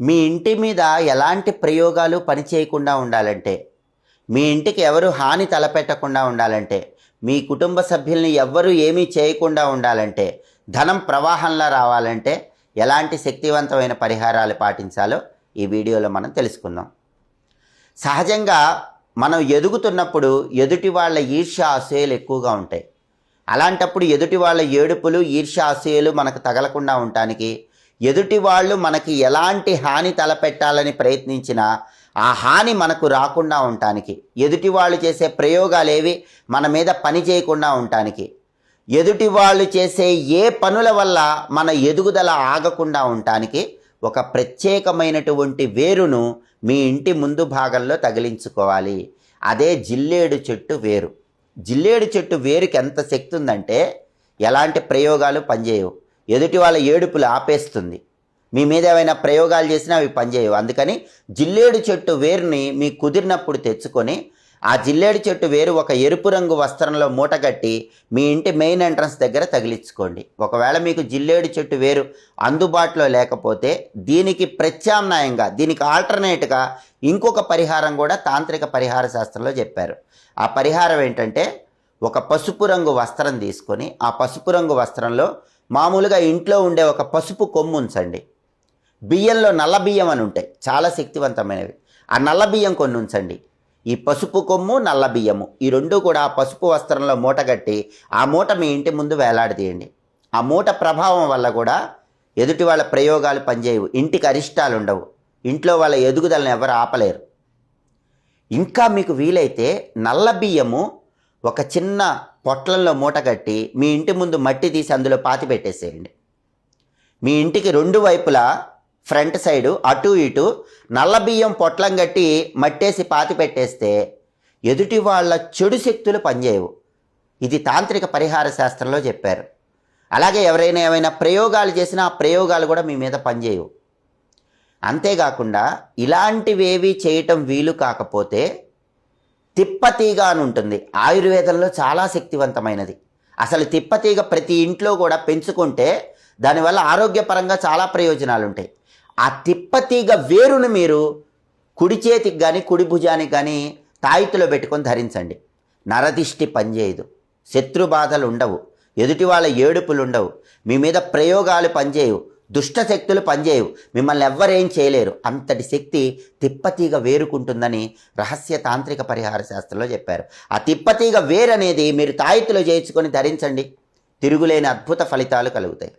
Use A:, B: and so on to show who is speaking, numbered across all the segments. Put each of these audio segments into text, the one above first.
A: మీ ఇంటి మీద ఎలాంటి ప్రయోగాలు పనిచేయకుండా ఉండాలంటే మీ ఇంటికి ఎవరు హాని తలపెట్టకుండా ఉండాలంటే మీ కుటుంబ సభ్యుల్ని ఎవ్వరూ ఏమీ చేయకుండా ఉండాలంటే ధనం ప్రవాహంలా రావాలంటే ఎలాంటి శక్తివంతమైన పరిహారాలు పాటించాలో ఈ వీడియోలో మనం తెలుసుకుందాం. సహజంగా మనం ఎదుగుతున్నప్పుడు ఎదుటి వాళ్ళ ఈర్ష్య అసూయలు ఎక్కువగా ఉంటాయి. అలాంటప్పుడు ఎదుటి వాళ్ళ ఏడుపులు ఈర్ష్య అసూయలు మనకు తగలకుండా ఉండటానికి ఎదుటి వాళ్ళు మనకి ఎలాంటి హాని తలపెట్టాలని ప్రయత్నించినా ఆ హాని మనకు రాకుండా ఉండటానికి ఎదుటి వాళ్ళు చేసే ప్రయోగాలేవి మన మీద పని చేయకుండా ఉండటానికి ఎదుటి వాళ్ళు చేసే ఏ పనుల వల్ల మన ఎదుగుదల ఆగకుండా ఉండటానికి ఒక ప్రత్యేకమైనటువంటి వేరును మీ ఇంటి ముందు భాగంలో తగిలించుకోవాలి. అదే జిల్లేడు చెట్టు వేరు. జిల్లేడు చెట్టు వేరుకి ఎంత శక్తి ఉందంటే ఎలాంటి ప్రయోగాలు పనిచేయవు. ఎదుటి వాళ్ళ ఏడుపులు ఆపేస్తుంది. మీ మీద ఏమైనా ప్రయోగాలు చేసినా అవి పనిచేయవు. అందుకని జిల్లేడు చెట్టు వేరుని మీ కుదిరినప్పుడు తెచ్చుకొని ఆ జిల్లేడు చెట్టు వేరు ఒక ఎరుపు రంగు వస్త్రంలో మూటగట్టి మీ ఇంటి మెయిన్ ఎంట్రన్స్ దగ్గర తగిలించుకోండి. ఒకవేళ మీకు జిల్లేడు చెట్టు వేరు అందుబాటులో లేకపోతే దీనికి ప్రత్యామ్నాయంగా దీనికి ఆల్టర్నేట్గా ఇంకొక పరిహారం కూడా తాంత్రిక పరిహార శాస్త్రంలో చెప్పారు. ఆ పరిహారం ఏంటంటే ఒక పసుపు రంగు వస్త్రం తీసుకొని ఆ పసుపు రంగు వస్త్రంలో మామూలుగా ఇంట్లో ఉండే ఒక పసుపు కొమ్ము ఉంచండి. బియ్యంలో నల్ల బియ్యం అని ఉంటాయి. చాలా శక్తివంతమైనవి. ఆ నల్ల బియ్యం కొన్ని ఉంచండి. ఈ పసుపు కొమ్ము నల్ల బియ్యము. ఈ రెండు కూడా ఆ పసుపు వస్త్రంలో మూట కట్టి ఆ మూట మీ ఇంటి ముందు వేలాడదీయండి. ఆ మూట ప్రభావం వల్ల కూడా ఎదుటి వాళ్ళ ప్రయోగాలు పనిచేయవు. ఇంటికి అరిష్టాలు ఉండవు. ఇంట్లో వాళ్ళ ఎదుగుదలను ఎవరు ఆపలేరు. ఇంకా మీకు వీలైతే నల్ల బియ్యము ఒక చిన్న పొట్లంలో మూట కట్టి మీ ఇంటి ముందు మట్టి తీసి అందులో పాతి పెట్టేసేయండి. మీ ఇంటికి రెండు వైపులా ఫ్రంట్ సైడు అటు ఇటు నల్ల బియ్యం పొట్లం కట్టి మట్టేసి పాతి పెట్టేస్తే ఎదుటి వాళ్ళ చెడు శక్తులు పనిచేయవు. ఇది తాంత్రిక పరిహార శాస్త్రంలో చెప్పారు. అలాగే ఎవరైనా ఏమైనా ప్రయోగాలు చేసినా ఆ ప్రయోగాలు కూడా మీ మీద పనిచేయవు. అంతేకాకుండా ఇలాంటివేవి చేయటం వీలు కాకపోతే తిప్పతీగ అని ఉంటుంది. ఆయుర్వేదంలో చాలా శక్తివంతమైనది. అసలు తిప్పతీగ ప్రతి ఇంట్లో కూడా పెంచుకుంటే దానివల్ల ఆరోగ్యపరంగా చాలా ప్రయోజనాలు ఉంటాయి ఆ తిప్పతీగ వేరును మీరు కుడి చేతికి కానీ కుడి భుజానికి కానీ తాయితులో పెట్టుకొని ధరించండి. నరదిష్టి పనిచేయదు. శత్రు బాధలు ఉండవు. ఎదుటి వాళ్ళ ఏడుపులు ఉండవు మీ మీద ప్రయోగాలు పనిచేయవు. దుష్ట శక్తులు పనిచేయవు. మిమ్మల్ని ఎవ్వరేం చేయలేరు. అంతటి శక్తి తిప్పతీగ వేరుకుంటుందని రహస్య తాంత్రిక పరిహార శాస్త్రంలో చెప్పారు. ఆ తిప్పతీగ వేరనేది మీరు తాయితులో చేయించుకొని ధరించండి. తిరుగులేని అద్భుత ఫలితాలు కలుగుతాయి.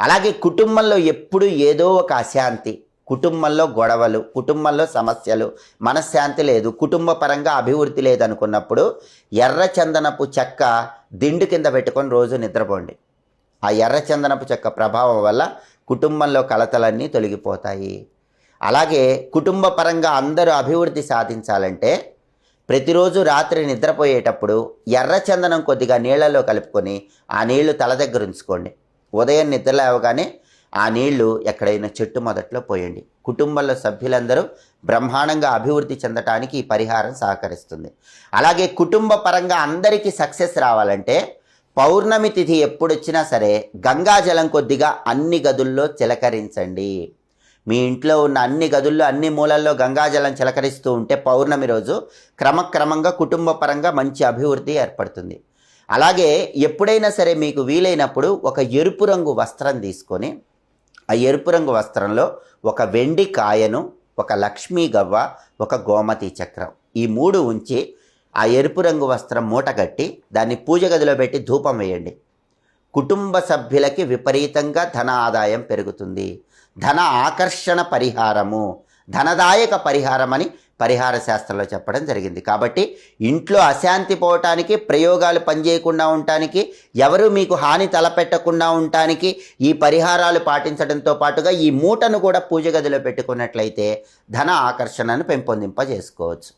A: అలాగే కుటుంబంలో ఎప్పుడు ఏదో ఒక అశాంతి. కుటుంబంలో గొడవలు కుటుంబంలో సమస్యలు మనశ్శాంతి లేదు. కుటుంబ పరంగా అభివృద్ధి లేదనుకున్నప్పుడు ఎర్ర చందనపు చెక్క దిండు కింద పెట్టుకొని రోజు నిద్రపోండి. ఆ ఎర్ర చందనపు చెక్క ప్రభావం వల్ల కుటుంబంలో కలతలన్నీ తొలగిపోతాయి. అలాగే కుటుంబ పరంగా అందరూ అభివృద్ధి సాధించాలంటే ప్రతిరోజు రాత్రి నిద్రపోయేటప్పుడు ఎర్ర చందనం కొద్దిగా నీళ్ళలో కలుపుకొని ఆ నీళ్ళు తల దగ్గర ఉంచుకోండి. ఉదయం నిద్ర లేవగానే ఆ నీళ్ళు ఎక్కడైనా చెట్టు మొదట్లో పోయండి. కుటుంబంలో సభ్యులందరూ బ్రహ్మాండంగా అభివృద్ధి చెందటానికి ఈ పరిహారం సహకరిస్తుంది. అలాగే కుటుంబ పరంగా అందరికీ సక్సెస్ రావాలంటే పౌర్ణమి తిథి ఎప్పుడొచ్చినా సరే గంగాజలం కొద్దిగా అన్ని గదుల్లో చిలకరించండి. మీ ఇంట్లో ఉన్న అన్ని గదుల్లో అన్ని మూలల్లో గంగాజలం చిలకరిస్తూ ఉంటే పౌర్ణమి రోజు క్రమక్రమంగా కుటుంబ పరంగా మంచి అభివృద్ధి ఏర్పడుతుంది. అలాగే ఎప్పుడైనా సరే మీకు వీలైనప్పుడు ఒక ఎరుపు రంగు వస్త్రం తీసుకొని ఆ ఎరుపు రంగు వస్త్రంలో ఒక వెండి కాయను ఒక లక్ష్మీ గవ్వ ఒక గోమతి చక్రం ఈ మూడు ఉంచి ఆ ఎరుపు రంగు వస్త్రం మూట కట్టి దాన్ని పూజ గదిలో పెట్టి ధూపం వేయండి. కుటుంబ సభ్యులకి విపరీతంగా ధన ఆదాయం పెరుగుతుంది. ధన ఆకర్షణ పరిహారము ధనదాయక పరిహారం అని పరిహార శాస్త్రంలో చెప్పడం జరిగింది. కాబట్టి ఇంట్లో అశాంతి పోవటానికి ప్రయోగాలు పనిచేయకుండా ఉండటానికి ఎవరు మీకు హాని తలపెట్టకుండా ఉండటానికి ఈ పరిహారాలు పాటించడంతో పాటుగా ఈ మూటను కూడా పూజ గదిలో పెట్టుకున్నట్లయితే ధన ఆకర్షణను పెంపొందింపజేసుకోవచ్చు.